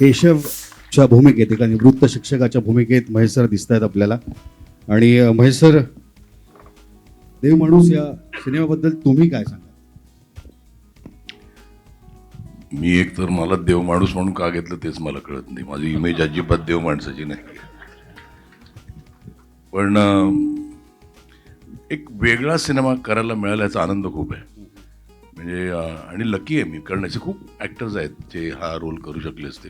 केशवच्या भूमिकेत एका निवृत्त शिक्षकाच्या भूमिकेत महेश सर दिसत आहेत आपल्याला. आणि म्हैसर महेश सर देव माणूस या सिनेमाबद्दल तुम्ही काय सांगा मी एक तर मला देव माणूस म्हणून का घेतलं तेच मला कळत नाही. माझी इमेज अजिबात देव माणसाची नाही. पण एक वेगळा सिनेमा करायला मिळाल्याचा आनंद खूप आहे. म्हणजे आणि लकी आहे मी कारण असे खूप ॲक्टर्स आहेत जे हा रोल करू शकले असते.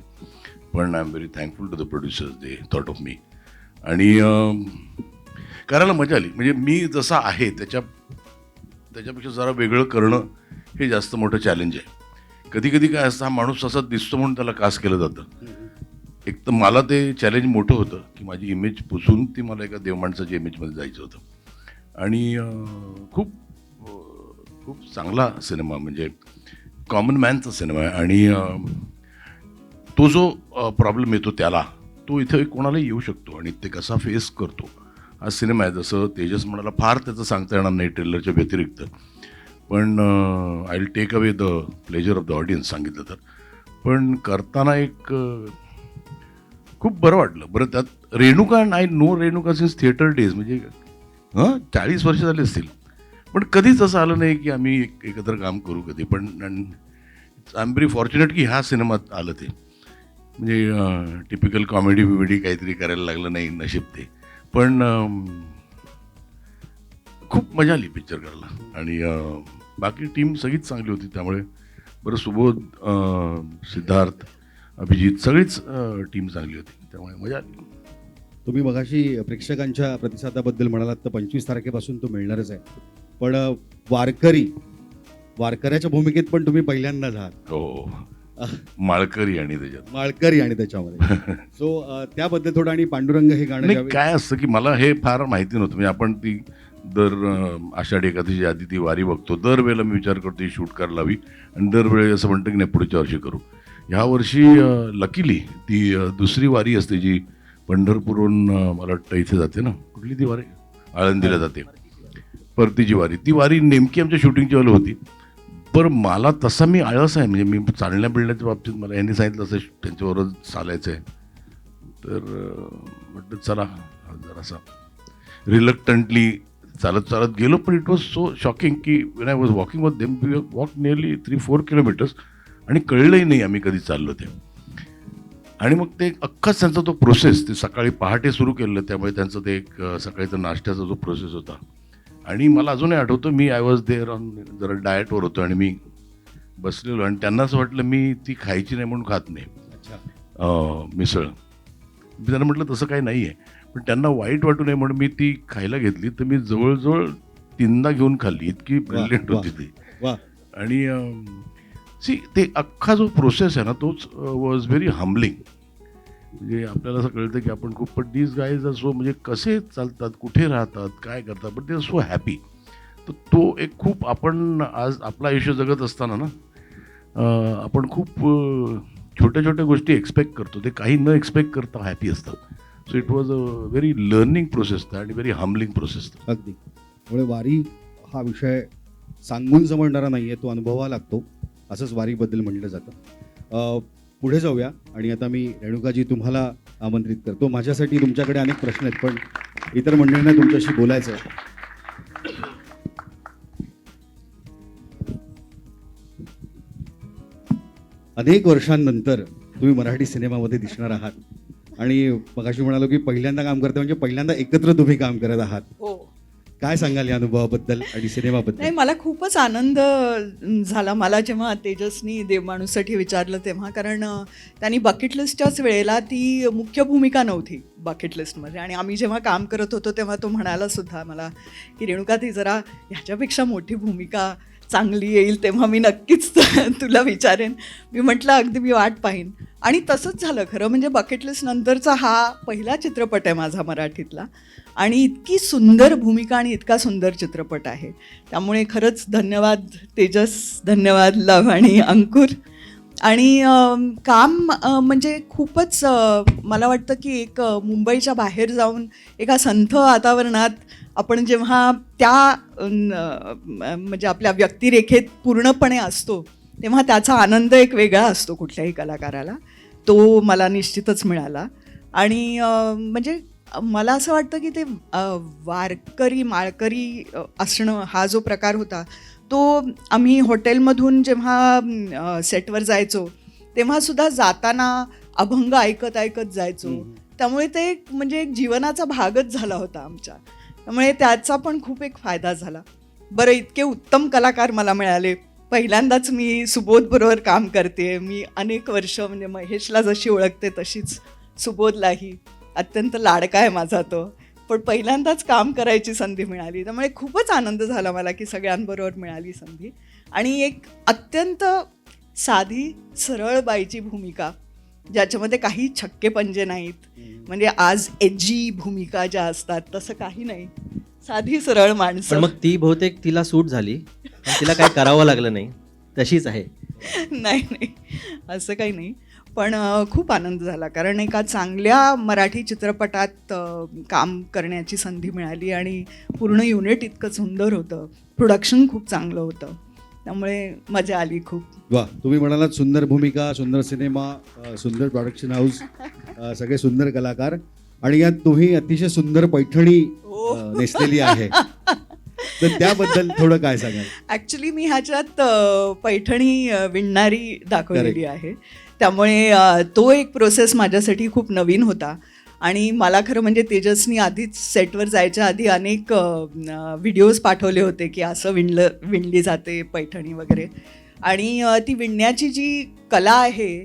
पण I am very thankful to the producers they thought of me आणि करायला मजा आली. म्हणजे मी जसा आहे त्याच्या त्याच्यापेक्षा जरा वेगळं करणं हे जास्त मोठं चॅलेंज आहे. कधी कधी काय असतं हा माणूस असा दिसतो म्हणून त्याला कास केलं जातं. एक तर मला ते चॅलेंज मोठं होतं की माझी इमेज पुसून ती मला एका देवमाणसाच्या इमेजमध्ये जायचं होतं. आणि खूप खूप चांगला सिनेमा म्हणजे कॉमन मॅनचा सिनेमा आहे. आणि तो जो प्रॉब्लेम येतो त्याला तो इथे कोणालाही येऊ शकतो आणि ते कसा फेस करतो. हा सिनेमा आहे. जसं तेजस म्हणाला फार त्याचं सांगता येणार नाही ट्रेलरच्या व्यतिरिक्त. पण I will take away the pleasure of the audience सांगितलं तर. पण करताना एक खूप बरं वाटलं. बरं त्यात Renuka I know Renuka since theatre days म्हणजे हां? चाळीस वर्ष झाले असतील. पण कधीच असं आलं नाही की आम्ही एक एकत्र काम करू कधी. पण आय एम व्हेरी फॉर्च्युनेट की ह्या सिनेमात आलं ते. म्हणजे टिपिकल कॉमेडी बिमेडी काहीतरी करायला लागलं नाही नशीब ते. पण खूप मजा आली पिक्चर करायला. आणि बाकी टीम सगळीच चांगली होती त्यामुळे. बरं सुबोध सिद्धार्थ अभिजित सगळीच टीम चांगली होती. त्यामुळे मजा आली. तुम्ही मगाशी प्रेक्षकांच्या प्रतिसादाबद्दल म्हणालात तर पंचवीस तारखेपासून तो मिळणारच आहे. पण वारकरी वारकऱ्याच्या भूमिकेत पण तुम्ही पहिल्यांदाच आहात. हो. माळकरी आणि त्याच्यात. माळकरी आणि त्याच्यामध्ये. सो त्याबद्दल थोडं आणि पांडुरंग हे गाणं काय असतं की मला हे फार माहिती नव्हतं. म्हणजे आपण ती दर आषाढी एकादशी आधी ती वारी बघतो. दरवेळेला मी विचार करतो ही शूट करायला हवी. आणि दरवेळी असं म्हणतं की नाही पुढच्या वर्षी करू. ह्या वर्षी लकीली ती दुसरी वारी असते जी पंढरपूरहून मला वाटतं इथे जाते ना? कुठली ती वारी? आळंदीला जाते. परतीची वारी. ती वारी नेमकी आमच्या शूटिंगची वाली होती. पर मला तसा मी आळस आहे. म्हणजे मी चालण्या बिळण्याच्या बाबतीत मला यांनी सांगितलं असं त्यांच्याबरोबर चालायचं आहे तर म्हटलं चला जरासा रिलक्टंटली चालत चालत गेलो. पण इट वॉज सो शॉकिंग की when I was walking was them we walk nearly three four kilometres आणि कळलंही नाही आम्ही कधी चाललो ते. आणि मग ते अख्खाच त्यांचा तो प्रोसेस ते सकाळी पहाटे सुरू केलं त्यामुळे त्यांचं ते एक सकाळीचा नाश्त्याचा जो प्रोसेस होता. आणि मला अजूनही आठवतं मी आय वॉज देअर ऑन जरा डाएटवर होतो आणि मी बसलेलो आणि त्यांना असं वाटलं मी ती खायची नाही म्हणून खात नाही. मिसळ. मी त्यांना म्हटलं तसं काही नाही आहे. पण त्यांना वाईट वाटू नये म्हणून मी ती खायला घेतली. तर मी जवळजवळ तीनदा घेऊन खाल्ली. इतकी ब्रिलियंट. होती ती. आणि सी ते अख्खा जो प्रोसेस आहे ना तोच वॉज व्हेरी हम्बलिंग म्हणजे आपल्याला असं कळतं की आपण खूप पण दीज गाईज असो म्हणजे कसे चालतात कुठे राहतात काय करतात पण ते सो हॅपी तर तो एक खूप आपण आज आपलं आयुष्य जगत असताना ना आपण खूप छोट्या छोट्या गोष्टी एक्सपेक्ट करतो. ते काही न एक्सपेक्ट करता हॅपी असतात. So it was a very learning process आणि व्हेरी हम्बलिंग प्रोसेस अगदी. त्यामुळे वारी हा विषय सांगून समजणारा नाही आहे तो अनुभवा लागतो. असंच वारीबद्दल म्हटलं जातं. पुढे जाऊया आणि आता मी रेणुकाजी तुम्हाला आमंत्रित करतो. माझ्यासाठी तुमच्याकडे अनेक प्रश्न आहेत पण इतर मंडळींना तुमच्याशी बोलायचं आहे. अनेक वर्षांनंतर तुम्ही मराठी सिनेमामध्ये दिसणार आहात. आणि मगाशी म्हणालो की पहिल्यांदा काम करता म्हणजे पहिल्यांदा एकत्र तुम्ही काम करत आहात. हो. काय सांगाल या अनुभवाबद्दल आणि सिनेमाबद्दल? नाही मला खूपच आनंद झाला. मला जेव्हा तेजसनी देवमाणूसाठी विचारलं तेव्हा कारण त्यांनी बकेट लिस्टच्याच वेळेला ती मुख्य भूमिका नव्हती बकेट लिस्टमध्ये आणि आम्ही जेव्हा काम करत होतो तेव्हा तो म्हणाला सुद्धा मला की रेणुका ती जरा ह्याच्यापेक्षा मोठी भूमिका चांगली येईल तेव्हा मी नक्कीच तुला विचारेन. मी म्हटलं अगदी मी वाट पाहीन. आणि तसंच झालं. खरं म्हणजे बकेटलेस नंतरचा हा पहिला चित्रपट आहे माझा मराठीतला. आणि इतकी सुंदर भूमिका आणि इतका सुंदर चित्रपट आहे. त्यामुळे खरंच धन्यवाद तेजस धन्यवाद लव आणि अंकुर. आणि काम म्हणजे खूपच मला वाटतं की एक मुंबईच्या बाहेर जाऊन एका संथ वातावरणात आपण जेव्हा त्या म्हणजे आपल्या व्यक्तिरेखेत पूर्णपणे असतो तेव्हा त्याचा आनंद एक वेगळा असतो कुठल्याही कलाकाराला. तो मला निश्चितच मिळाला. आणि म्हणजे मला असं वाटतं की ते वारकरी माळकरी असणं हा जो प्रकार होता तो आम्ही हॉटेलमधून जेव्हा सेटवर जायचो तेव्हासुद्धा जाताना अभंग ऐकत ऐकत जायचो. त्यामुळे ते एक म्हणजे एक जीवनाचा भागच झाला होता आमच्या. त्यामुळे त्याचा पण खूप एक फायदा झाला. बरं इतके उत्तम कलाकार मला मिळाले. पहिल्यांदाच मी सुबोधबरोबर काम करते. मी अनेक वर्ष म्हणजे महेशला जशी ओळखते तशीच सुबोधलाही. अत्यंत लाडका आहे माझा तो. पण पहिल्यांदाच काम करायची संधी मिळाली. त्यामुळे खूपच आनंद झाला मला की सगळ्यांबरोबर मिळाली संधी. आणि एक अत्यंत साधी सरळ बाईची भूमिका ज्याच्यामध्ये काही छक्के पंजे नाहीत म्हणजे आज एजी भूमिका ज्या असतात तसं काही नाही. साधी सरळ माणसं. मग ती बहुतेक तिला सूट झाली. तिला काय करावं लागलं नाही. तशीच आहे. नाही नाही. असं काही नाही. पण खूप आनंद झाला. कारण एका चांगल्या मराठी चित्रपटात काम करण्याची संधी मिळाली आणि पूर्ण युनिट इतकं सुंदर होतं. प्रोडक्शन खूप चांगलं होतं. त्यामुळे मजा आली खूप. वा तुम्ही म्हणालात सुंदर भूमिका सुंदर सिनेमा सुंदर प्रोडक्शन हाऊस सगळे सुंदर कलाकार आणि यात तुम्ही अतिशय सुंदर पैठणी हो. नेसलेली आहे. तर त्याबद्दल थोडं काय सांगाल? ॲक्च्युली मी ह्याच्यात पैठणी विणणारी दाखवलेली. आहे. त्यामुळे तो एक प्रोसेस माझ्यासाठी खूप नवीन होता. आणि मला खरं म्हणजे तेजसनी आधीच सेटवर जायच्या आधी अनेक व्हिडिओज पाठवले होते की असं विणलं विणली जाते पैठणी वगैरे. आणि ती विणण्याची जी कला आहे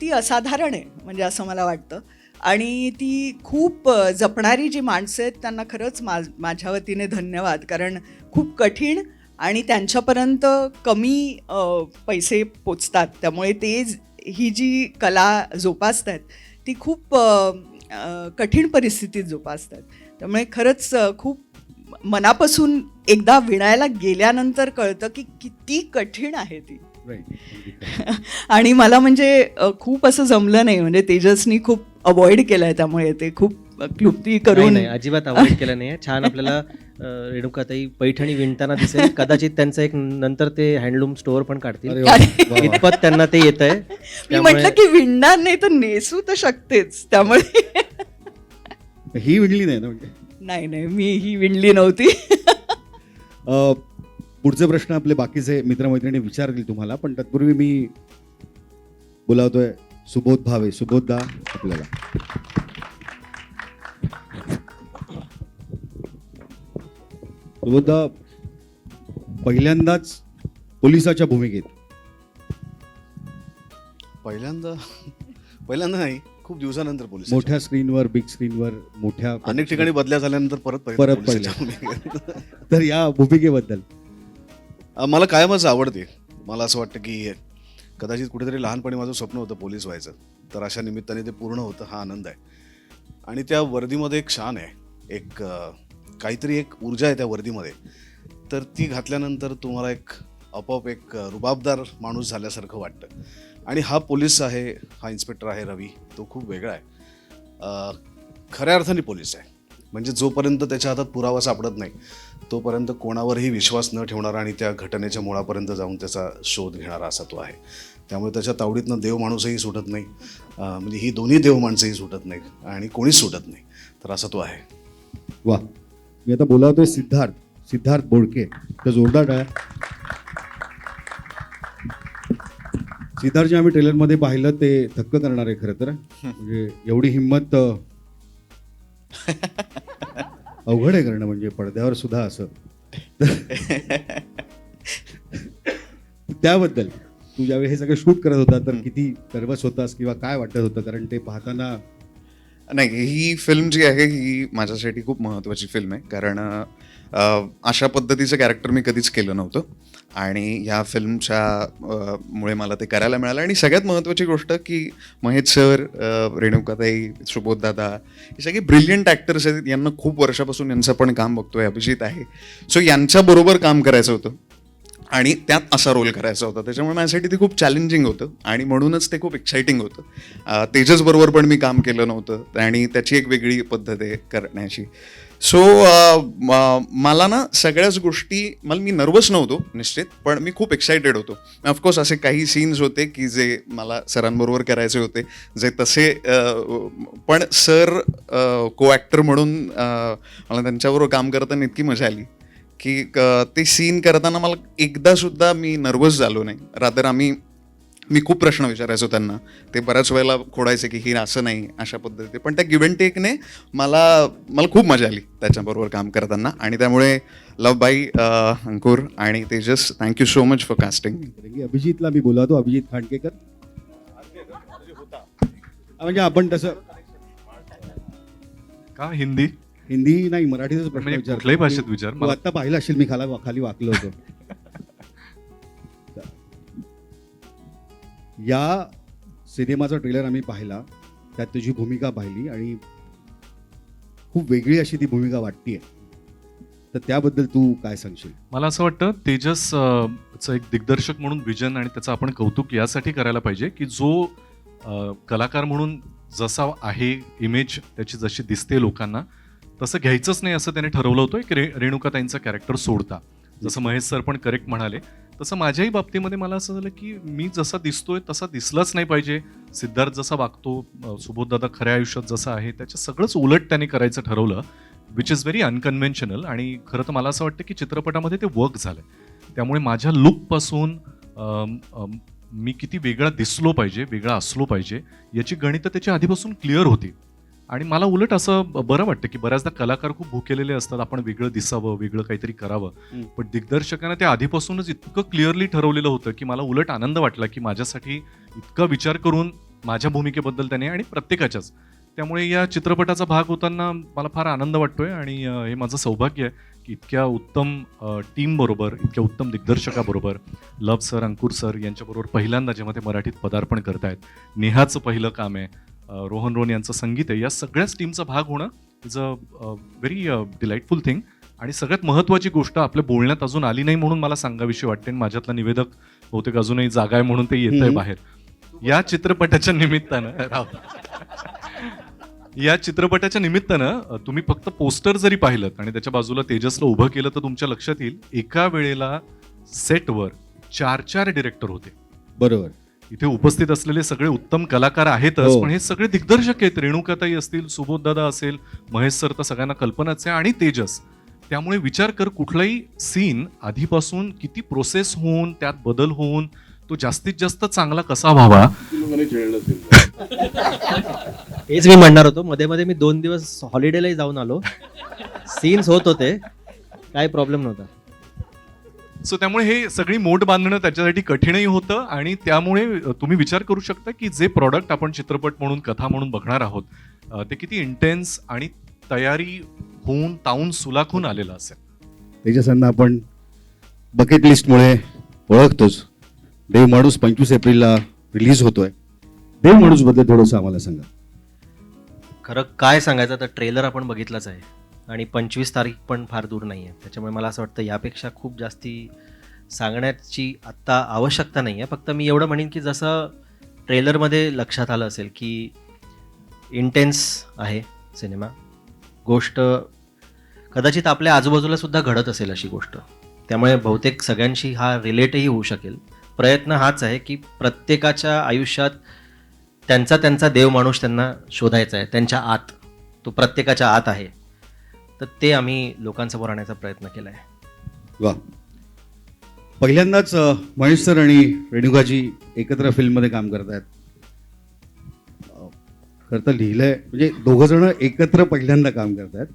ती असाधारण आहे म्हणजे असं मला वाटतं. आणि ती खूप जपणारी जी माणसं आहेत त्यांना खरंच मा माझ्या वतीने धन्यवाद. कारण खूप कठीण आणि त्यांच्यापर्यंत कमी पैसे पोचतात. त्यामुळे ते ही जी कला जोपासत आहेत ती खूप कठीण परिस्थितीत जोपासत आहेत त्यामुळे खरंच खूप मनापासून एकदा विणायला गेल्यानंतर कळतं की किती कठीण आहे ती. आणि मला म्हणजे खूप असं जमलं नाही. म्हणजे तेजसनी खूप अवॉइड केलंय त्यामुळे ते खूप क्लुप्ती नाही करून नाही अजिबात अवॉइड केलं नाही छान आपल्याला अं, रेणुकाताई पैठणी विणताना दिसेल. कदाचित त्यांचं एक नंतर ते हँडलूम स्टोअर पण अरे काढतील वा, वा, वा. इतपत त्यांना ते येत आहे मी म्हटलं की विणणार नाही तर नेसू तर शकतेच त्यामुळे ही विणली नाही ना म्हणजे? नाही नाही मी ही विणली नव्हती. अ, पुढचे प्रश्न आपले बाकीचे मित्रमैत्रिणी विचारतील तुम्हाला पण तत्पूर्वी मी बोलावतोय सुबोध भावे सुबोधदा आपल्याला. सुबोधदा पहिल्यांदाच पोलिसाच्या भूमिकेत. पहिल्यांदा पहिल्यांदा नाही खूप दिवसानंतर पोलीस मोठ्या स्क्रीनवर बिग स्क्रीनवर मोठ्या अनेक ठिकाणी बदल्या झाल्यानंतर परत परत भूमिकेत. तर या भूमिकेबद्दल. मला कायमच आवडते. मला असं वाटतं की कदाचित कुठेतरी लहानपणी माझं स्वप्न होतं पोलीस व्हायचं. तर अशा निमित्ताने ते पूर्ण होतं हा आनंद आहे. आणि त्या वर्दीमध्ये एक शान आहे. एक काहीतरी एक ऊर्जा आहे त्या वर्दीमध्ये. तर ती घातल्यानंतर तुम्हाला एक आपोआप एक रुबाबदार माणूस झाल्यासारखं वाटतं. आणि हा पोलीस आहे हा इन्स्पेक्टर आहे रवी. तो खूप वेगळा आहे. खऱ्या अर्थाने पोलीस आहे. म्हणजे जोपर्यंत त्याच्या हातात पुरावा सापडत नाही तोपर्यंत कोणावरही विश्वास न ठेवणारा आणि त्या घटनेच्या मुळापर्यंत जाऊन त्याचा शोध घेणारा असा तो आहे. त्यामुळे त्याच्या तावडीतनं देव माणूसही सुटत नाही म्हणजे ही दोन्ही देव माणसंही सुटत नाहीत आणि कोणीच सुटत नाही. तर असा तो आहे. वा. मी आता बोलावतोय सिद्धार्थ सिद्धार्थ बोडके. तर जोरदार टाळ्या. सिद्धार्थ जे आम्ही ट्रेलरमध्ये पाहिलं ते थक्क करणार आहे खरं तर. म्हणजे एवढी हिंमत अवघड आहे करणं म्हणजे पडद्यावर सुद्धा असं. त्याबद्दल तू ज्यावेळी हे सगळं शूट करत होता तर किती नर्वस होतास किंवा काय वाटत होतं? कारण ते पाहताना नाही ही फिल्म जी आहे ही माझ्यासाठी खूप महत्त्वाची फिल्म आहे. कारण अशा पद्धतीचं कॅरेक्टर मी कधीच केलं नव्हतं. आणि ह्या फिल्मच्या मुळे मला ते करायला मिळालं. आणि सगळ्यात महत्त्वाची गोष्ट की महेश सर रेणुकाताई सुबोधदादा हे सगळे ब्रिलियंट ॲक्टर्स आहेत. यांना खूप वर्षापासून यांचं पण काम बघतोय अभिजित आहे. सो यांच्याबरोबर काम करायचं होतं. आणि त्यात असा रोल करायचा होता. त्याच्यामुळे माझ्यासाठी ते खूप चॅलेंजिंग होतं आणि म्हणूनच ते खूप एक्सायटिंग होतं. तेजसबरोबर पण मी काम केलं नव्हतं आणि त्याची एक वेगळी पद्धत आहे करण्याची. सो मला ना सगळ्याच गोष्टी मला मी नर्वस नव्हतो निश्चित पण मी खूप एक्सायटेड होतो. ऑफकोर्स असे काही सीन्स होते की जे मला सरांबरोबर करायचे होते जे तसे पण सर को ॲक्टर म्हणून मला त्यांच्याबरोबर काम करताना इतकी मजा आली. की ते सीन करताना मला एकदा सुद्धा मी नर्वस झालो नाही. रादर आम्ही मी खूप प्रश्न विचारायचो त्यांना. ते बऱ्याच वेळेला खोडायचे की ही असं नाही अशा पद्धती पण त्या गिव्ह टेकने मला मला खूप मजा आली त्याच्याबरोबर काम करताना. आणि त्यामुळे लव बाई अंकुर आणि Tejas thank you so much for casting अभिजितला मी बोलावतो अभिजित खांडकेकर. म्हणजे आपण तसं का हिंदी? हिंदी नाही मराठीतच प्रश्न म्हणजे विचारतो. कुठल्याही भाषेत विचार. तू मला- आता पाहिलं असेल मी खाला खाली वाकलो होतो या सिनेमाचा ट्रेलर आम्ही पाहिला त्यात तुझी भूमिका पाहिली आणि खूप वेगळी अशी ती भूमिका वाटतीये तर त्याबद्दल तू काय सांगशील मला असं वाटतं तेजस अ, चं एक दिग्दर्शक म्हणून विजन आणि त्याचं आपण कौतुक यासाठी करायला पाहिजे की जो अ, कलाकार म्हणून जसा आहे इमेज त्याची जशी दिसते लोकांना तसं घ्यायचंच नाही असं त्याने ठरवलं होतं की रे रेणुका त्यांचा कॅरेक्टर सोडता. जसं महेश सर पण करेक्ट म्हणाले. तसं माझ्याही बाबतीमध्ये मला असं झालं की मी जसा दिसतोय तसा दिसलाच नाही पाहिजे. सिद्धार्थ जसा वागतो सुबोधदादा खऱ्या आयुष्यात जसा आहे त्याच्या सगळंच उलट त्याने करायचं ठरवलं विच इज व्हेरी अनकन्व्हेन्शनल आणि खरं तर मला असं वाटतं की चित्रपटामध्ये ते वर्क झालं त्यामुळे माझ्या लुकपासून मी किती वेगळा दिसलो पाहिजे वेगळा असलो पाहिजे याची गणितं त्याची आधीपासून क्लिअर होती. आणि मला उलट असं बरं वाटतं की बऱ्याचदा कलाकार खूप भुकेलेले असतात आपण वेगळं दिसावं वेगळं काहीतरी करावं. पण दिग्दर्शकानं ते आधीपासूनच इतकं क्लिअरली ठरवलेलं होतं की मला उलट आनंद वाटला की माझ्यासाठी इतका विचार करून माझ्या भूमिकेबद्दल त्याने आणि प्रत्येकाच्याच. त्यामुळे या चित्रपटाचा भाग होताना मला फार आनंद वाटतोय आणि हे माझं सौभाग्य आहे की इतक्या उत्तम टीम बरोबर इतक्या उत्तम दिग्दर्शकाबरोबर लव सर अंकुर सर यांच्याबरोबर पहिल्यांदा जेव्हा ते मराठीत पदार्पण करतायत नेहाचं पहिलं काम आहे. रोहन रोन यांचं संगीत आहे. या सगळ्याच टीमचा भाग होणं is a very delightful thing आणि सगळ्यात महत्त्वाची गोष्ट आपल्या बोलण्यात अजून आली नाही म्हणून मला सांगावीशी वाटते. आणि माझ्यातला निवेदक बहुतेक अजूनही जागा आहे म्हणून ते येत आहे. बाहेर. या चित्रपटाच्या निमित्तानं राव. या चित्रपटाच्या निमित्तानं तुम्ही फक्त पोस्टर जरी पाहिलं आणि त्याच्या बाजूला तेजसला उभं केलं तर तुमच्या लक्षात येईल एका वेळेला सेटवर चार चार डिरेक्टर होते. बरोबर. इथे उपस्थित असलेले सगळे उत्तम कलाकार आहेतच हो. पण हे सगळे दिग्दर्शक आहेत. रेणुकाताई असतील सुबोधदादा असेल महेश सर तर सगळ्यांना कल्पनाच आहे आणि तेजस. त्यामुळे विचार कर कुठलाही सीन आधीपासून किती प्रोसेस होऊन त्यात बदल होऊन तो जास्तीत जास्त चांगला कसा व्हावा? तेच मी म्हणणार होतो मध्ये मध्ये मी दोन दिवस हॉलिडेलाही जाऊन आलो. सीन्स होत होते काही प्रॉब्लेम नव्हता. सो त्यामुळे हे सगळी मोठ बांधणं त्याच्यासाठी कठीणही होतं आणि त्यामुळे तुम्ही विचार करू शकता की जे प्रॉडक्ट आपण चित्रपट म्हणून कथा म्हणून बघणार आहोत ते किती इंटेन्स आणि तयारी होऊन ताऊन सुलाखून आलेलं असेल. तेजसांना आपण बकेट लिस्टमुळे ओळखतोच. देव माणूस पंचवीस एप्रिलला रिलीज होतोय. देव माणूसबद्दल थोडंसं आम्हाला सांगा. खरं काय सांगायचं तर ट्रेलर आपण बघितलाच आहे. आणि पंचवीस तारीख पण फार दूर नाही आहे. त्याच्यामुळे मला असं वाटतं यापेक्षा खूप जास्ती सांगण्याची आत्ता आवश्यकता नाही आहे. फक्त मी एवढं म्हणेन की जसं ट्रेलरमध्ये लक्षात आलं असेल की इंटेन्स आहे सिनेमा. गोष्ट कदाचित आपल्या आजूबाजूला सुद्धा घडत असेल अशी गोष्ट. त्यामुळे बहुतेक सगळ्यांशी हा रिलेटही होऊ शकेल. प्रयत्न हाच आहे की प्रत्येकाच्या आयुष्यात त्यांचा त्यांचा देव माणूस त्यांना शोधायचा आहे. त्यांच्या आत तो प्रत्येकाच्या आत आहे. तर ते आम्ही लोकांसमोर आणण्याचा प्रयत्न केला आहे वा. पहिल्यांदाच महेश सर आणि रेणुकाजी एकत्र फिल्ममध्ये काम करतायत. आहेत खरं तर लिहिलंय म्हणजे दोघं जण एकत्र पहिल्यांदा काम करतायत.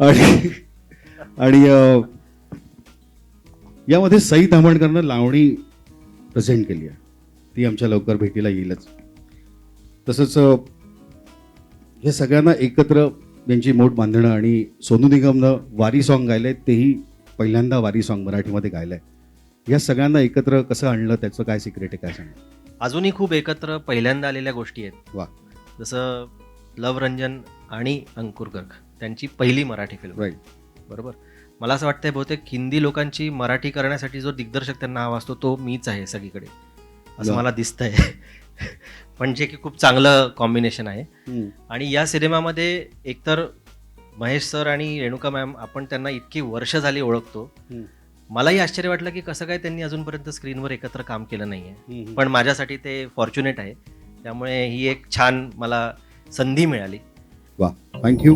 आणि आणि यामध्ये सई धामणकरनं लावणी प्रेझेंट केली आहे. ती आमच्या लवकर भेटीला येईलच. तसंच हे सगळ्यांना एकत्र यांची मोठ बांधणं आणि सोनू निगमनं वारी सॉन्ग गायलंय तेही पहिल्यांदा वारी सॉन्ग मराठीमध्ये गायलंय. या सगळ्यांना एकत्र कसं आणलं त्याचं काय सिक्रेट आहे काय सांगा अजूनही खूप एकत्र पहिल्यांदा आलेल्या गोष्टी आहेत. वा. जसं लव रंजन आणि अंकुर गर्ग त्यांची पहिली मराठी फिल्म राईट बरोबर? मला असं वाटतंय बहुतेक हिंदी लोकांची मराठी करण्यासाठी जो दिग्दर्शक त्यांना हवा असतो तो मीच आहे सगळीकडे. असं. मला दिसतंय. पण जे की खूप चांगलं कॉम्बिनेशन आहे. आणि या सिनेमामध्ये एकतर महेश सर आणि रेणुका मॅम आपण त्यांना इतकी वर्ष झाली ओळखतो. मलाही आश्चर्य वाटलं की कसं काय त्यांनी अजूनपर्यंत स्क्रीनवर एकत्र काम केलं नाही आहे हम्म. पण माझ्यासाठी ते फॉर्च्युनेट आहे. त्यामुळे ही एक छान मला संधी मिळाली. वा थँक्यू